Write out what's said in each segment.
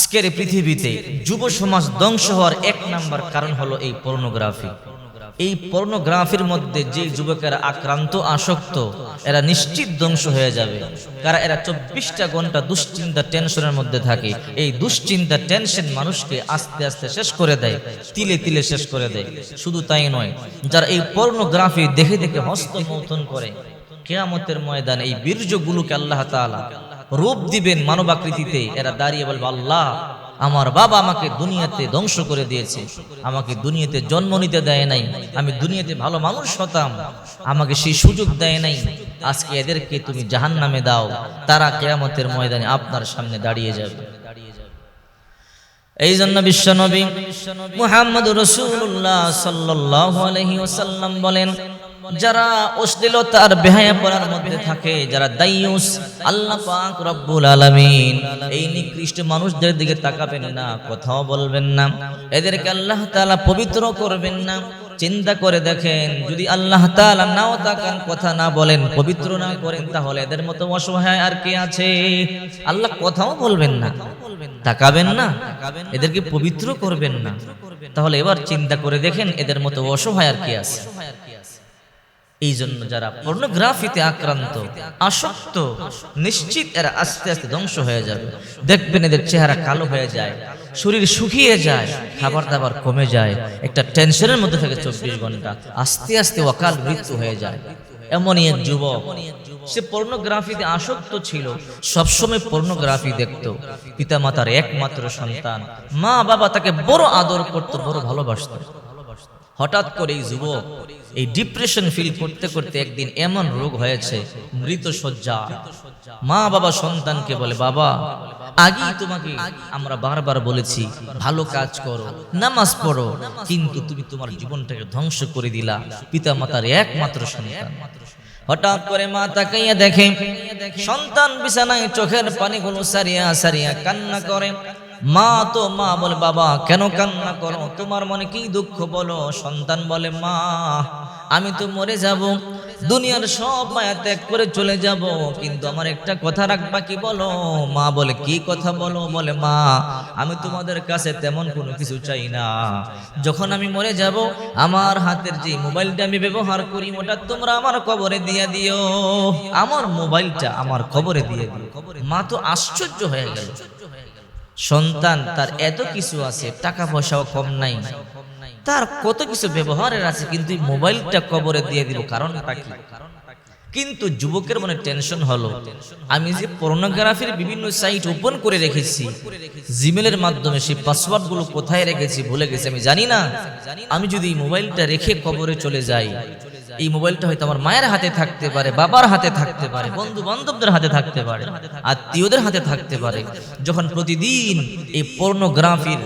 আজকের পৃথিবীতে যুব সমাজ ধ্বংস হওয়ার এক নাম্বার কারণ হলো এই পর্নোগ্রাফি এই পর্নোগ্রাফির মধ্যে যে যুবকেরা আক্রান্ত, আসক্ত, এরা নিশ্চিত ধ্বংস হয়ে যাবে। কারণ এরা চব্বিশটা ঘণ্টা দুশ্চিন্তা টেনশনের মধ্যে থাকে। এই দুশ্চিন্তা টেনশন মানুষকে আস্তে আস্তে শেষ করে দেয়, তিলে তিলে শেষ করে দেয়। শুধু তাই নয়, যারা এই পর্নোগ্রাফি দেখে দেখে হস্তমৌথন করে, কেয়ামতের ময়দানে এই বীর্যগুলোকে আল্লাহ তাআলা রূপ দিবেন মানবাকৃতিতে, এরা দাঁড়িয়ে বলবে, আল্লাহ, আমার বাবা আমাকে দুনিয়াতে ধ্বংস করে দিয়েছে। আমাকে দুনিয়াতে জন্ম নিতে দেয় নাই। আমি দুনিয়াতে ভালো মানুষ হতাম। আমাকে সেই সুযোগ দেয় নাই। আজকে এদেরকে তুমি জাহান নামে দাও। তারা কেয়ামতের ময়দানে আপনার সামনে দাঁড়িয়ে যাবে। এই জন্য বিশ্বনবী মুহাম্মদ রসুল্লাহ সাল্লাল্লাহু আলাইহি ওয়াসাল্লাম বলেন যারা অশ্লীলতার বেহায়া পড়ার মধ্যে থাকে, যারা দাইয়ুস, আল্লাহ পাক রব্বুল আলামিন এই নিকৃষ্ট মানুষদের দিকে তাকাবেন না, কথাও বলবেন না। এদেরকে আল্লাহ তাআলা পবিত্র করবেন না। চিন্তা করে দেখেন, যদি আল্লাহ তাআলা নাও তাকান, কথা না বলেন, পবিত্র না করেন, তাহলে এদের মতো অসহায় আর কে আছে? আল্লাহ কথাও বলবেন না। তাকাবেন না, এদেরকে পবিত্র করবেন না। তাহলে এবার চিন্তা করে দেখেন, এদের মতো অসহায় আর কে আছে? এই জন্য যারা পর্নোগ্রাফিতে আক্রান্ত, আসক্ত, নিশ্চিত এরা আস্তে আস্তে ধ্বংস হয়ে যাবে। দেখবেন এদের চেহারা কালো হয়ে যায়, শরীর শুকিয়ে যায় খাবার দাবার কমে যায়, একটা টেনশনের মধ্যে থাকে চব্বিশ ঘণ্টা, আস্তে আস্তে অকাল মৃত্যু হয়ে যায়। এমনই এক যুবক, সে পর্নোগ্রাফিতে আসক্ত ছিল, সবসময় পর্নোগ্রাফি দেখতো। পিতামাতার একমাত্র সন্তান মা বাবা তাকে বড় আদর করত, বড় ভালোবাসত। হঠাৎ করে এই যুবক এই ডিপ্রেশন ফিল করতে করতে একদিন এমন রোগ হয়েছে মৃত শয্যা মা বাবা সন্তানকে বলে, বাবা, আগেই তোমাকে আমরা বারবার বলেছি, ভালো কাজ করো, নামাজ পড়ো, কিন্তু তুমি তোমার জীবনটাকে ধ্বংস করে দিলা পিতা মাতার একমাত্র সন্তান। হঠাৎ করে মা তাকাইয়া দেখে, সন্তান বিছানায় চোখের পানিগুলো সারিয়া সারিয়া কান্না করে। মা তো মা বলে, বাবা, কেন কান্না করো? তোমার মনে কি দুঃখ বলো? সন্তান বলে, মা, আমি তো মরে যাব। দুনিয়ার সব মায়া ত্যাগ করে চলে যাব। কিন্তু আমার একটা কথা রাখবা কি বলো? মা বলে, কি কথা বলো? বলে, মা, আমি তোমাদের কাছে তেমন কোনো কিছু চাই না। যখন আমি মরে যাব, আমার হাতের যে মোবাইলটা আমি ব্যবহার করি, ওটা তোমরা আমার কবরে দিয়ে দিও। আমার মোবাইলটা আমার কবরে দিয়ে দিও। মা তো আশ্চর্য হয়ে গেল। সন্তান, তার এত কিছু আছে টাকা পয়সাও কম নাই। তার কত কিছু ব্যবহারের আছে, কিন্তু মোবাইলটা কবরে দিয়ে দিব কারণটা কি? কিন্তু যুবকের মনে টেনশন হলো, আমি যে পর্নোগ্রাফির বিভিন্ন সাইট ওপেন করে রেখেছি, জিমেলের মাধ্যমে সেই পাসওয়ার্ডগুলো কোথায় রেখেছি ভুলে গেছি, আমি জানি না। আমি যদি মোবাইলটা রেখে কবরে চলে যাই এই মোবাইলটা হয়তো আমার মায়ের হাতে থাকতে পারে, বাবার হাতে থাকতে পারে বন্ধু বান্ধবদের হাতে থাকতে পারে, আত্মীয়দের হাতে থাকতে পারে। যখন প্রতিদিন এই পর্নোগ্রাফির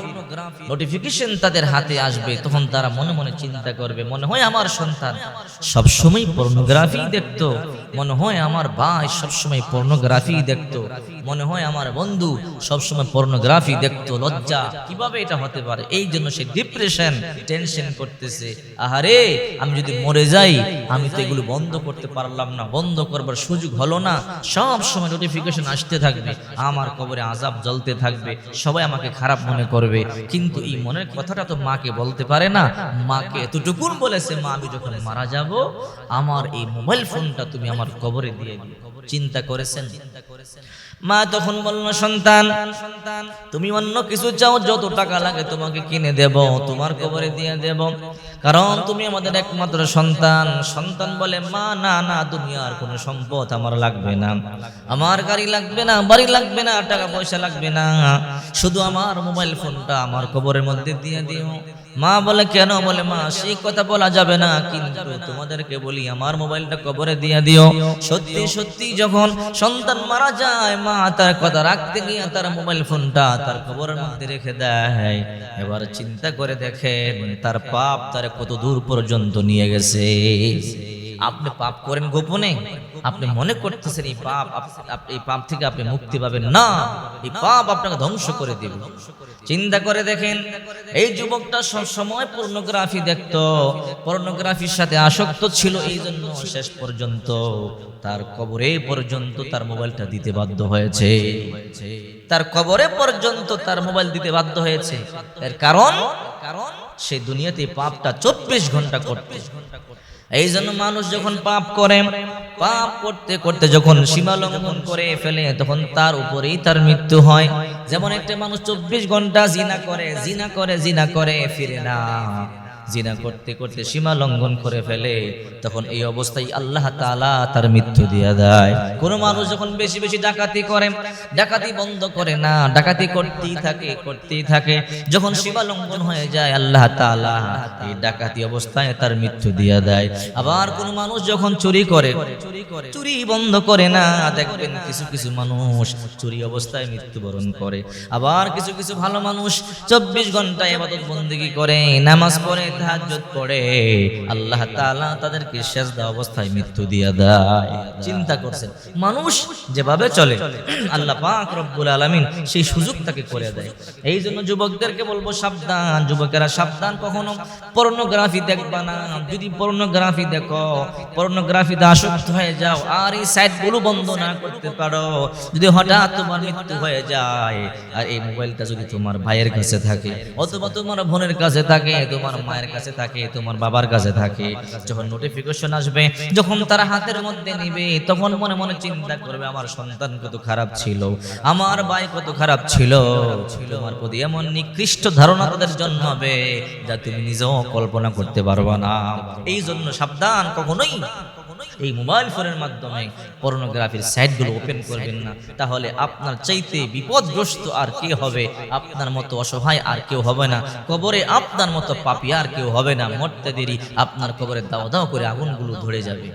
নোটিফিকেশন তাদের হাতে আসবে, তখন তারা মনে মনে চিন্তা করবে, মনে হয় আমার সন্তান। সবসময় পর্নোগ্রাফি দেখতো, মনে হয় আমার ভাই সবসময় পর্নোগ্রাফি দেখতো, মনে হয় আমার বন্ধু সবসময় পর্নোগ্রাফি দেখতো, লজ্জা। কীভাবে এটা হতে পারে? এই জন্য সে ডিপ্রেশন টেনশন করতেছে। আহারে, আমি যদি মরে যাই, আমি তো এগুলো বন্ধ করতে পারলাম না, বন্ধ করবার সুযোগ হলো না। সব সময় নোটিফিকেশন আসতে থাকবে, আমার কবরে আজাব জ্বলতে থাকবে, সবাই আমাকে খারাপ মনে করবে। কিন্তু এই মনের কথাটা তো মাকে বলতে পারে না। মাকে এতটুকুন বলেছে, মা, আমি যখন মারা যাব, আমার এই মোবাইল ফোনটা তুমি আমার কবরে দিয়ে চিন্তা করেছেন? মা তখন বলল, সন্তান, তুমি অন্য কিছু চাও, যত টাকা লাগে তোমাকে কিনে দেব, তোমার কবরে দিয়ে দেব। কারণ তুমি আমাদের একমাত্র সন্তান। সন্তান বলে, মা, না না, দুনিয়ার কোনো সম্পদ আমার লাগবে না। আমার গাড়ি লাগবে না, বাড়ি লাগবে না, টাকা পয়সা লাগবে না। শুধু আমার মোবাইল ফোনটা আমার কবরের মধ্যে দিয়ে দিও। মা বলে, কেন? বলে, মা, সেই কথা বলা যাবে না। কিন্তু তোমাদেরকে বলি, আমার মোবাইলটা কবরে দিয়ে দিও। সত্যি সত্যি, যখন সন্তান মারা যায়, মা তার কথা রাখতে গিয়ে তার মোবাইল ফোনটা তার কবরের মধ্যে রেখে দেয়। এবার চিন্তা করে দেখেন, তার পাপ তার কত দূর পর্যন্ত নিয়ে গেছে। আপনি পাপ করেন গোপনে? আপনি মনে করতেছেন এই পাপ এই পাপ থেকে আপনি মুক্তি পাবেন না। এই পাপ আপনাকে ধ্বংস করে দিবে। চিন্তা করে দেখেন, এই যুবকটা সব সময় পর্নোগ্রাফি দেখতো। পর্নোগ্রাফির সাথে আসক্ত ছিল এই জন্য শেষ পর্যন্ত তার কবরে পর্যন্ত তার মোবাইলটা দিতে বাধ্য হয়েছে। তার কবরে পর্যন্ত তার মোবাইল দিতে বাধ্য হয়েছে। এর কারণ কারণ সে দুনিয়াতে পাপটা চব্বিশ ঘণ্টা করতে। এই জন্য মানুষ যখন পাপ করে, পাপ করতে করতে যখন সীমা লঙ্ঘন করে ফেলে, তখন তার উপরেই তার মৃত্যু হয়। যেমন একটা মানুষ চব্বিশ ঘণ্টা জিনা করে জিনা করে জিনা করে, ফিরে না। জিনা করতে করতে সীমা লঙ্ঘন করে ফেলে, তখন এই অবস্থায় আল্লাহ তাআলা তার মৃত্যু দিয়ে দেয়। কোন মানুষ যখন বেশি বেশি ডাকাতি করে, ডাকাতি বন্ধ করে না, ডাকাতি করতেই থাকে করতেই থাকে। যখন সীমা লঙ্ঘন হয়ে যায়, আল্লাহ তাআলা এই ডাকাতি অবস্থায় তার মৃত্যু দিয়ে দেয়। আবার কোন মানুষ যখন চুরি করে চুরি করে চুরি বন্ধ করে না, দেখবেন কিছু কিছু মানুষ চুরি অবস্থায় মৃত্যুবরণ করে। আবার কিছু কিছু ভালো মানুষ চব্বিশ ঘণ্টা এবাদত বন্দিগি করে, নামাজ পড়ে তাহাজ্জুদ পড়ে আল্লাহ তাআলা তাদেরকে অবস্থায় মৃত্যু দিয়ে দেয়। চিন্তা করছেন, মানুষ যেভাবে চলে, আল্লাহ পাক রব্বুল আলামিন সেই করে দেয়। এই জন্য যুবকদেরকে বলব, সাবধান, যুবকেরা সাবধান কখনো। পর্নোগ্রাফি দেখবা না। যদি পর্নোগ্রাফি দেখো পর্নোগ্রাফিতে আসক্ত হয়ে যাও, আর এই সাইটগুলো বন্ধ না করতে পারো। যদি হঠাৎ তোমার মৃত্যু হয়ে যায়, আর এই মোবাইলটা যদি তোমার ভাইয়ের কাছে থাকে, অথবা তোমার বোনের কাছে থাকে, তোমার মায়ের কাছে থাকে, তোমার বাবার কাছে থাকে। যখন নোটিফিকেশন আসবে, যখন তারা হাতের মধ্যে নিবে, তখন মনে মনে চিন্তা করবে, আমার সন্তান কত খারাপ ছিল, আমার ভাই কত খারাপ ছিল আমার প্রতি এমন নিকৃষ্ট ধারণা তাদের জন্য হবে যা তুমি নিজেও কল্পনা করতে পারবা না। এই জন্য সাবধান, কখনোই এই মোবাইল ফোনের মাধ্যমে পর্নোগ্রাফির সাইটগুলো ওপেন করবেন না। তাহলে আপনার চাইতে বিপদগ্রস্ত আর কে হবে? আপনার মতো অসহায় আর কেউ হবে না। কবরে আপনার মতো পাপি আর কেউ হবে না। মরতে দেরি আপনার কবরে দাও দাও করে আগুনগুলো ধরে যাবে।